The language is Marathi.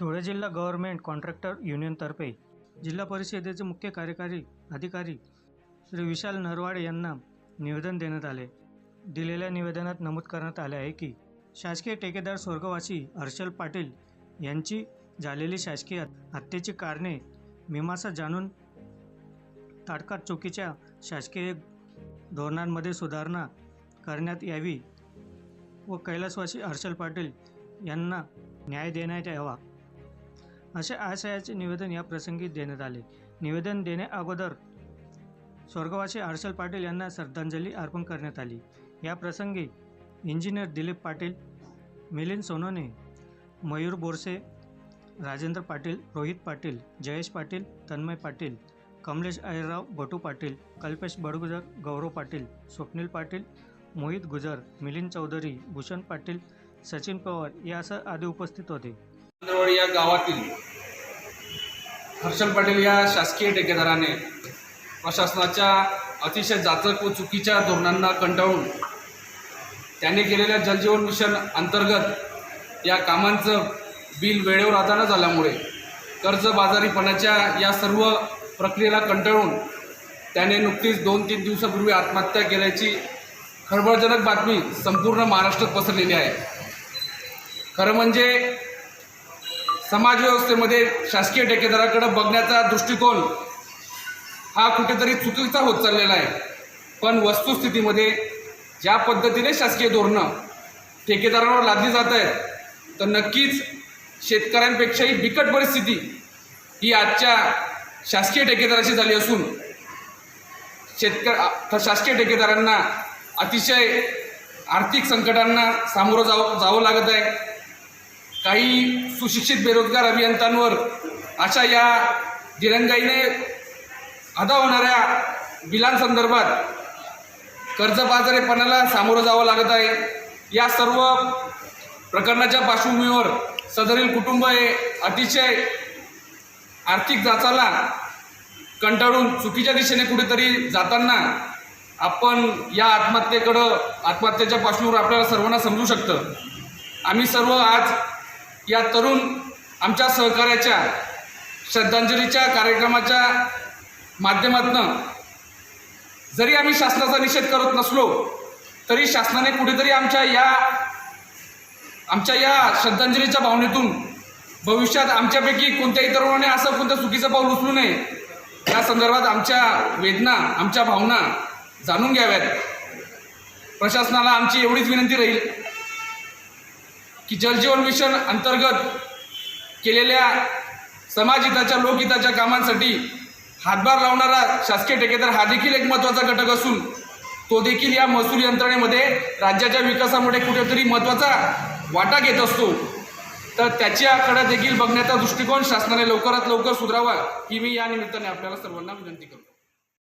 धुळे जिल्हा गव्हर्नमेंट कॉन्ट्रॅक्टर युनियनतर्फे जिल्हा परिषदेचे मुख्य कार्यकारी अधिकारी श्री विशाल नरवाडे यांना निवेदन देण्यात आले. दिलेल्या निवेदनात नमूद करण्यात आले आहे की शासकीय ठेकेदार स्वर्गवासी हर्षल पाटील यांची झालेली शासकीय हत्येची कारणे मीमांसा जाणून ताटकात चुकीच्या शासकीय धोरणांमध्ये सुधारणा करण्यात यावी व कैलासवासी हर्षल पाटील यांना न्याय देण्यात यावा. असे आशयाचे निवेदन या प्रसंगी देण्यात आले. निवेदन देण्या अगोदर स्वर्गवासी हर्षल पाटील यांना श्रद्धांजली अर्पण करण्यात आली. या प्रसंगी इंजिनियर दिलीप पाटील मिलिंद सोनोने मयूर बोरसे राजेंद्र पाटील रोहित पाटील जयेश पाटील तन्मय पाटील कमलेश अहिरराव भटू पाटील कल्पेश बडगुजर गौरव पाटील स्वप्नील पाटील मोहित गुजर मिलिंद चौधरी भूषण पाटील सचिन पवार यासह आदी उपस्थित होते. चंद्रवड या गावातील हर्षल पाटील या शासकीय ठेकेदाराने प्रशासनाच्या अतिशय जाचक व चुकीच्या धोरणांना कंटाळून त्यांनी केलेल्या जलजीवन मिशन अंतर्गत या कामांचं बिल वेळेवर आता न झाल्यामुळे कर्जबाजारीपणाच्या या सर्व प्रक्रियेला कंटाळून त्याने नुकतीच दोन तीन दिवसापूर्वी आत्महत्या केल्याची खळबळजनक बातमी संपूर्ण महाराष्ट्रात पसरलेली आहे. खरं म्हणजे समाजव्यवस्थेमध्ये शासकीय ठेकेदाराकडं बघण्याचा दृष्टिकोन हा कुठेतरी चुकीचा होत चाललेला आहे. पण वस्तुस्थितीमध्ये ज्या पद्धतीने शासकीय धोरणं ठेकेदारांवर लादली जात आहेत तर नक्कीच शेतकऱ्यांपेक्षाही बिकट परिस्थिती ही आजच्या शासकीय ठेकेदाराची झाली असून शेतक शासकीय ठेकेदारांना अतिशय आर्थिक संकटांना सामोरं जावं जावं लागत आहे. काही सुशिक्षित बेरोजगार अभियंत्यांवर अशा या दिरंगाईने अदा होणाऱ्या बिलांसंदर्भात कर्जबाजारीपणाला सामोरं जावं लागत आहे. या सर्व प्रकरणाच्या पार्श्वभूमीवर सदरील कुटुंब हे अतिशय आर्थिक जाचाला कंटाळून चुकीच्या दिशेने कुठेतरी जाताना आपण या आत्महत्येकडं आत्महत्येच्या पार्श्वभूमीवर आपल्याला सर्वांना समजू शकतं. आम्ही सर्व आज या तरुण आमच्या सहकार्याच्या श्रद्धांजलीच्या कार्यक्रमाच्या माध्यमातून जरी आम्ही शासनाचा निषेध करत नसलो तरी शासनाने कुठेतरी आमच्या या आमच्या या श्रद्धांजलीच्या भावनेतून भविष्यात आमच्यापैकी कोणत्याही तरुणाने असं कोणतं चुकीचं पाऊल उचलू नये या संदर्भात आमच्या वेदना आमच्या भावना जाणून घ्याव्यात. प्रशासनाला आमची एवढीच विनंती राहील. की जलजीवन मिशन अंतर्गत केलेल्या समाजहिताच्या लोकहिताच्या कामांसाठी हातभार लावणारा शासकीय ठेकेदार हा देखील एक महत्त्वाचा घटक असून तो देखील या महसूल यंत्रणेमध्ये राज्याच्या विकासामध्ये कुठेतरी महत्त्वाचा वाटा घेत असतो. तर त्याच्याकडे देखील बघण्याचा दृष्टिकोन शासनाने लवकरात लवकर सुधारावा ही मी या निमित्ताने आपल्याला सर्वांना विनंती करतो.